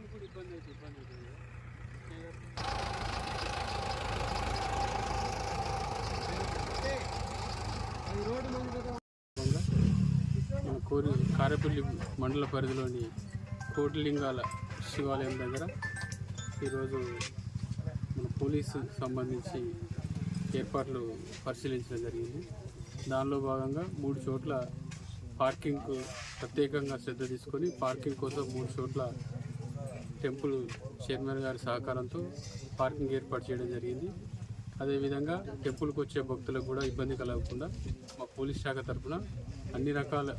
వెళ్ళడానికి కూడా ఇబ్బంది అవుతుంది ఇబ్బంది అవుతుంది. మన కోరి కారేపల్లి మండల పరిధిలోని కోటిలింగాల శివాలయం దగ్గర ఈరోజు మన పోలీసు సంబంధించి ఏర్పాట్లు పరిశీలించడం జరిగింది. దానిలో భాగంగా మూడు చోట్ల పార్కింగ్కు ప్రత్యేకంగా శ్రద్ధ తీసుకొని పార్కింగ్ కోసం మూడు చోట్ల టెంపుల్ చైర్మన్ గారి సహకారంతో పార్కింగ్ ఏర్పాటు చేయడం జరిగింది. అదేవిధంగా టెంపుల్కి వచ్చే భక్తులకు కూడా ఇబ్బంది కలగకుండా మా పోలీస్ శాఖ తరఫున అన్ని రకాల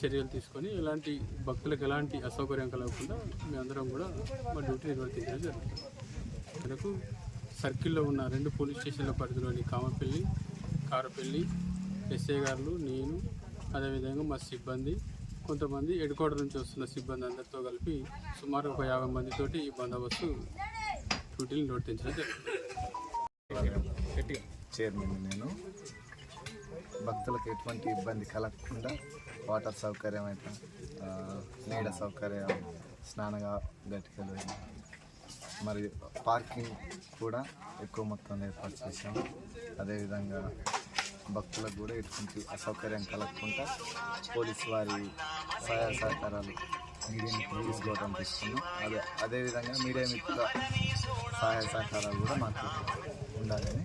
చర్యలు తీసుకొని ఎలాంటి భక్తులకు ఎలాంటి అసౌకర్యం కలగకుండా మేమందరం కూడా మా డ్యూటీ నిర్వర్తించడం జరుగుతుంది. మనకు సర్కిల్లో ఉన్న రెండు పోలీస్ స్టేషన్ల పరిధిలోని కామపల్లి కారపల్లి ఎస్ఐ గారు నేను అదేవిధంగా మా సిబ్బంది కొంతమంది ఎడుకోడ నుంచి వస్తున్న సిబ్బంది అందరితో కలిపి సుమారు ఒక యాభై మందితోటి ఈ బందోబస్తు డ్యూటీని నిర్వర్తించడం జరిగింది. చైర్మన్ నేను. భక్తులకు ఎటువంటి ఇబ్బంది కలగకుండా వాటర్ సౌకర్యం అయితే నీడ సౌకర్యం స్నానగా గట్టికలు మరియు పార్కింగ్ కూడా ఎక్కువ మొత్తంలో ఏర్పాటు చేశాము. అదేవిధంగా భక్తులకు కూడా ఎటువంటి అసౌకర్యం కలగకుండా పోలీసు వారి సహాయ సహకారాలు మీడియా తీసుకోవడం తీసుకున్నాం. అదే అదేవిధంగా మీడియా మిత్ర సహాయ సహకారాలు కూడా మాకు ఉండాలని